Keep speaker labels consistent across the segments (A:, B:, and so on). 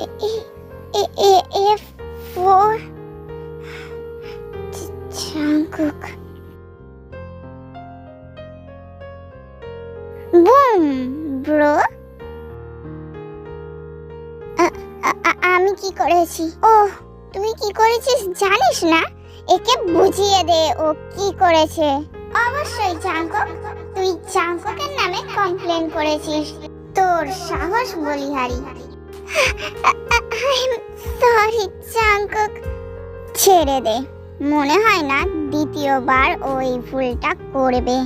A: A for Jungkook. Boom, bro. আমি কি করেছি ও তুমি কি করেছিস জানিস না একে বুঝিয়ে দে ও কি করেছে অবশ্যই জাঙ্কক তুই জাঙ্ককের নামে কমপ্লেন করেছিস তোর সাহস বলিহারি সরি জাঙ্কক ছেড়ে দে। মনে হয় না দ্বিতীয়বার ওই ভুলটা করবে।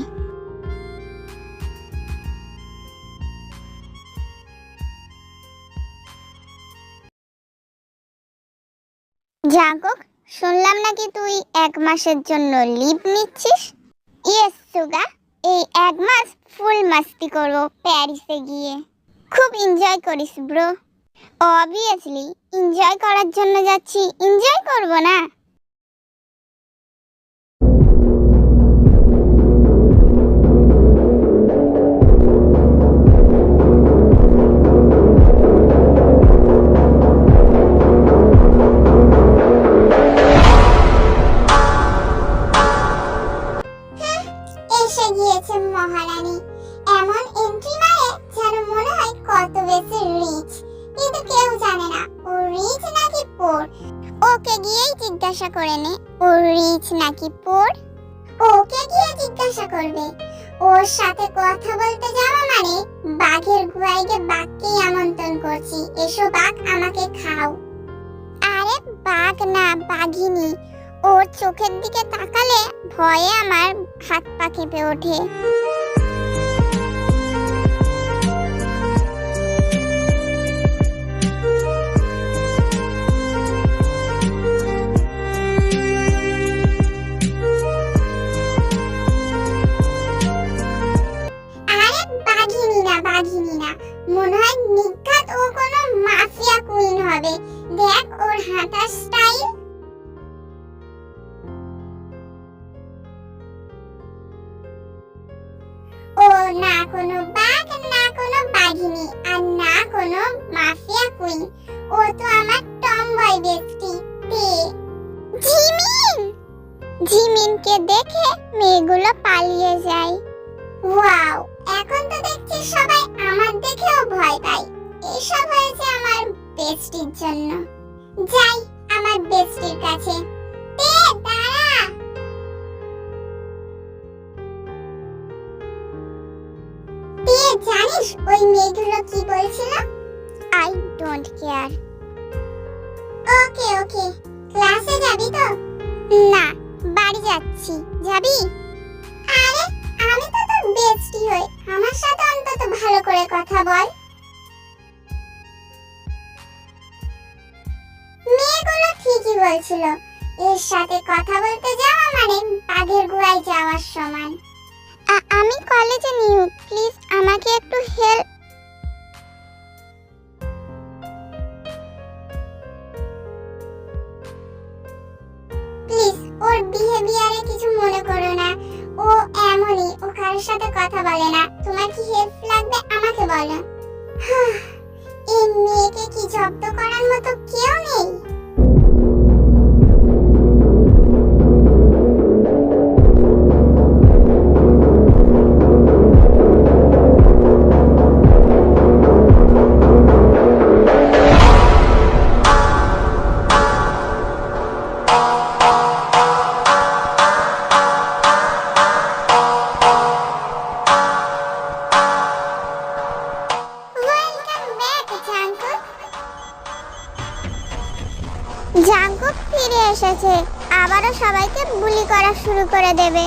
A: জাঙ্কক, শুনলাম নাকি তুই এক মাসের জন্য লিভ নিচ্ছিস? ইয়েস সুগা। এই এক মাস ফুল মাস্তি করব প্যারিসে গিয়ে। খুব এনজয় করিস ব্রো অবভিয়াসলি এনজয় করার জন্য যাচ্ছি। এনজয় করব না? পোর ওকে গিয়ে জিজ্ঞাসা করবে। ওর সাথে কথা বলতে যাওয়া মানে বাঘের গুহাইকে বাঘকেই আমন্ত্রণ করছি। এসো বাঘ, আমাকে খাও। আরে বাঘ না, বাঘিনী। ওর চোখের দিকে তাকালে ভয়ে আমার হাত পা কেঁপে ওঠে। না কোনো বাঘ, না কোনো বাঘিনী আর না কোনো মাফিয়া কুইন। ও তো আমার টমবয় বেস্টি তে। জিমিন! জিমিনকে দেখে মেয়েগুলো পালিয়ে যায়। ওয়াও, এখন তো দেখছি সবাই আমার দেখেও ভয় পায়। এসব হয়েছে আমার বেস্টির জন্য। যাই, আমার বেস্টির মেয়েগুলো কি বলছিল? I don't care okay okay ক্লাসে যাবি তো? না বাড়ি যাচ্ছি। যাবি? আরে আমি তো তোর বেস্টি হই। আমার সাথে অন্তত ভালো করে কথা বল। মেয়েগুলো ঠিকই বলছিল। এর সাথে কথা বলতে যাওয়া মানে বাঘের গুহায় যাওয়ার সমান। আমি কলেজে নিউ। প্লিজ আমাকে একটু হেল্প কথা বলে না। তোমার কি হেল্প লাগবে আমাকে বলো? এই মেয়েকে কি জব্দ করার মতো কেউ নেই? করা দেবে।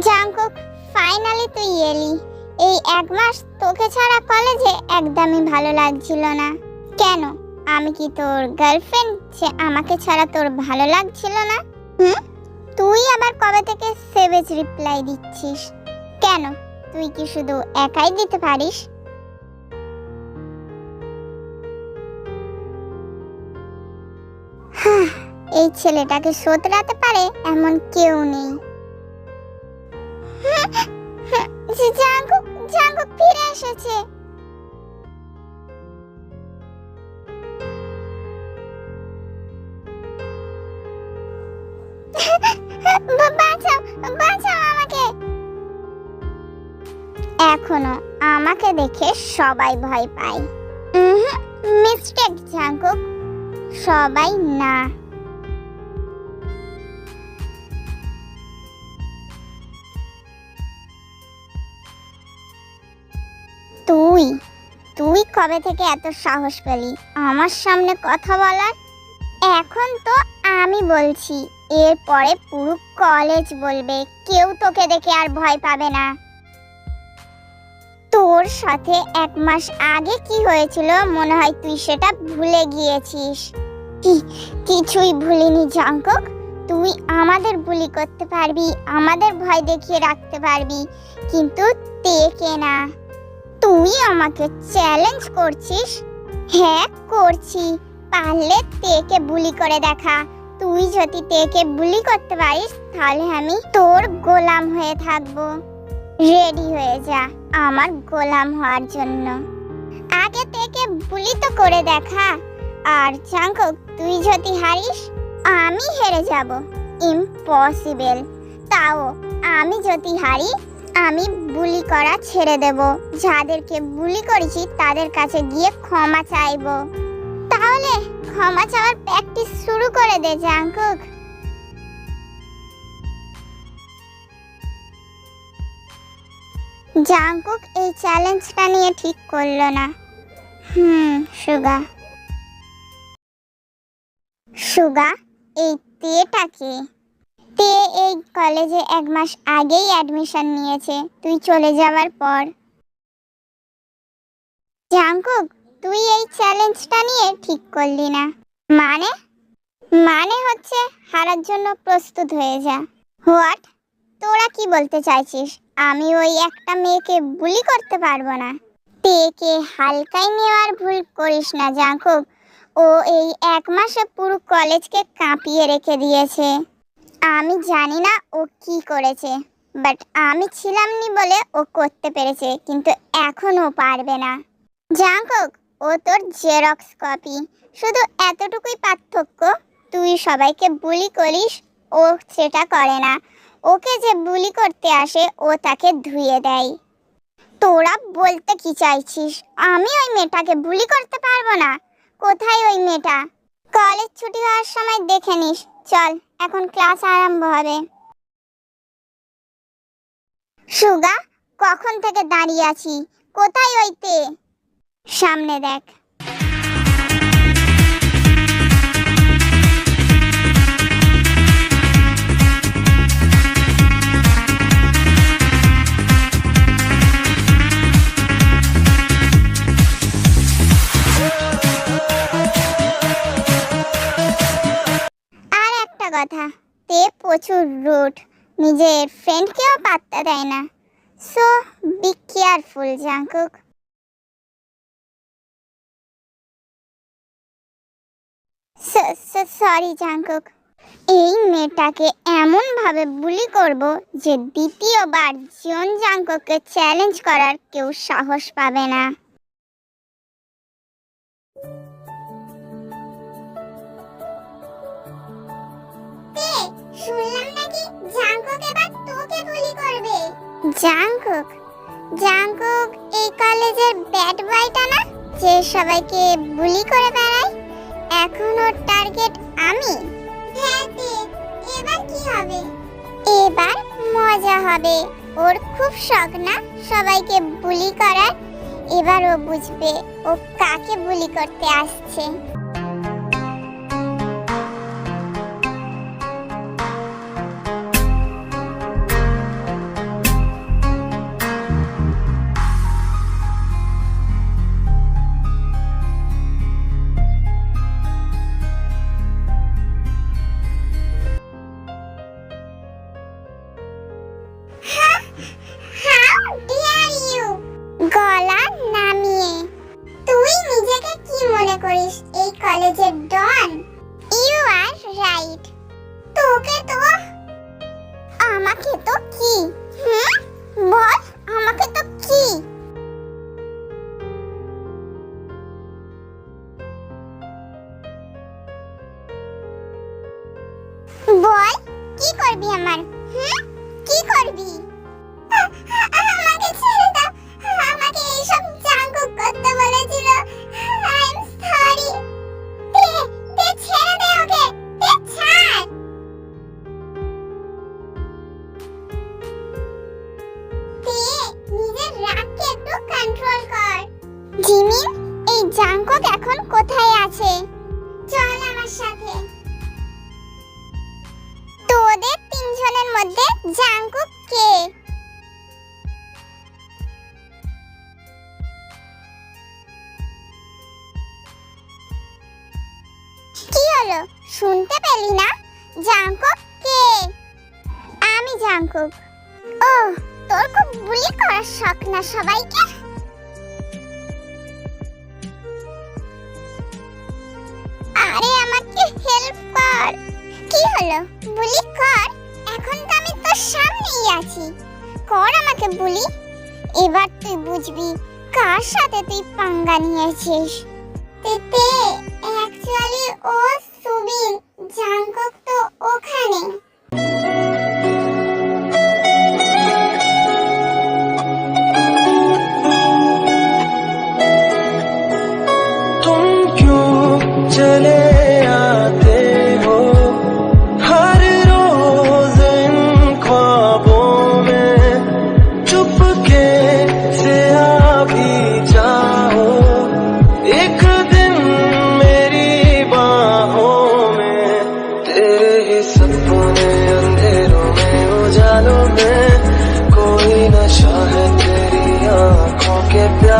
A: জাঙ্কুক ফাইনালি তুই এলি। এই এক মাস তোকে ছাড়া কলেজে একদমই ভালো লাগছিল না। কেন? আমি কি তোর গার্লফ্রেন্ড যে আমাকে ছাড়া তোর ভালো লাগছিল না? হুম? তুই আবার কবে থেকে সেভেজ রিপ্লাই দিচ্ছিস? কেন? তুই কি শুধু একাই দিতে পারিস? এই ছেলেটাকে শোধরাতে পারে এমন কেউ নেই। ফিরে এসেছে। এখনও আমাকে দেখে সবাই ভয় পায়। মিস্টেক জাঙ্গুক সবাই না। তুই? তুই কবে থেকে এত সাহস পেলি? আমার সামনে কথা বলার? এখন তো আমি বলছি, এরপরে পুরো কলেজ বলবে, কেউ তোকে দেখে আর ভয় পাবে না। তোর সাথে এক মাস আগে কি হয়েছিল, মনে হয় তুই সেটা ভুলে গিয়েছিস। কি, কিছুই ভুলিনি, জাঙ্কক। তুই আমাদের বুলি করতে পারবি, আমাদের ভয় দেখিয়ে রাখতে পারবি, কিন্তু তেকে না। তুই আমাকে চ্যালেঞ্জ করছিস? হ্যাঁ করছি। পারলে তেকে বুলি করে দেখা। তুই যদি তেকে বুলি করতে পারিস, তাহলে আমি তোর গোলাম হয়ে থাকব। রেডি হয়ে যা আমার গোলাম হওয়ার জন্য। আগে তেকে বুলি তো করে দেখা। আর চাঙ্কক তুই যদি হারিস, আমি হেরে যাব। ইম্পসিবল তাও, আমি যদি হারি আমি বুলি করা ছেড়ে দেব। যাদেরকে বুলি করেছি তাদের কাছে গিয়ে ক্ষমা চাইব। তাহলে ক্ষমা চাওয়ার প্র্যাকটিস শুরু করে দে জাঙ্কুক জাঙ্কুক এই চ্যালেঞ্জটা নিয়ে ঠিক করল না। হুম, সুগা। সুগা, এই তেটাকে তে এই কলেজে এক মাস আগেই অ্যাডমিশন নিয়েছে। তুই চলে যাওয়ার পর। জাঙ্কুক তুই এই চ্যালেঞ্জটা নিয়ে ঠিক করলি না। মানে? মানে হচ্ছে হারার জন্য প্রস্তুত হয়ে যা। হোয়াট তোরা কি বলতে চাইছিস? আমি ওই একটা মেয়েকে বুলি করতে পারব না। তেকে হালকাই নেওয়ার ভুল করিস না জাঙ্কুক ও এই এক মাসে পুরো কলেজকে কাঁপিয়ে রেখে দিয়েছে। আমি জানি না ও কি করেছে বাট আমি ছিলাম নি বলে ও করতে পেরেছে, কিন্তু এখন ও পারবে না। জাঙ্কুক, ও তোর জেরক্স কপি। শুধু এতটুকুই পার্থক্য, তুই সবাইকে বুলি করিস, ও সেটা করে না। ওকে যে বুলি করতে আসে, ও তাকে ধুয়ে দেয়। তোরা বলতে কি চাইছিস? আমি ওই মেয়েটাকে বুলি করতে পারব না? কোথায় ওই মেয়েটা? কলেজ ছুটি হওয়ার সময় দেখে নিস, চল। এখন ক্লাস আরম্ভ হবে। সুগা কখন থেকে দাঁড়িয়ে আছি? কোথায় হইতে সামনে দেখ। কথা। তে প্রচুর রুট। নিজের ফ্রেন্ডকেও পাত্তা দেয় না। So be careful Jungkook sorry Jungkook এই মেয়েটাকে এমনভাবে বুলি করব যে দ্বিতীয়বার জন জাঙ্ককে চ্যালেঞ্জ করার কেউ সাহস পাবে না। শুনলাম নাকি জাঙ্কুক এবার তোকে বুলি করবে। জাঙ্কুক জাঙ্কুক এই কলেজের ব্যাড বয়টা না? যে সবাইকে বুলি করে বেড়ায়? এখন ওর টার্গেট আমি। হ্যাঁ এবার কি হবে? এবার মজা হবে। ওর খুব শখ না সবাইকে বুলি করার? এবার ও বুঝবে ও কাকে বুলি করতে আসছে। হলো? শুনতে পেলি না? জাঙ্কুক কে? আমি জাঙ্কুক ও তোর খুব বুলি করার শখ না সবাইকে? আরে আমাকে হেল্প কর। কি হলো? বুলি কর? এখন তো আমি তোর সামনেই আছি। কর আমাকে বুলি। এবার তুই বুঝবি কার সাথে তুই পাঙ্গা নিয়েছিস। তেতে অ্যাকচুয়ালি ও সুবিন জাঙ্কক তো ওখানে।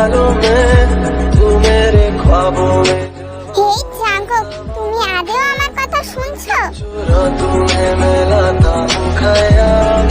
B: के प्यालों में तू मेरे ख्वाबों में
A: হেই জাঙ্কক তুমি আদেও আমার কথা শুনছো
B: चुरा तुम्हें मैं लाता हूँ खयाल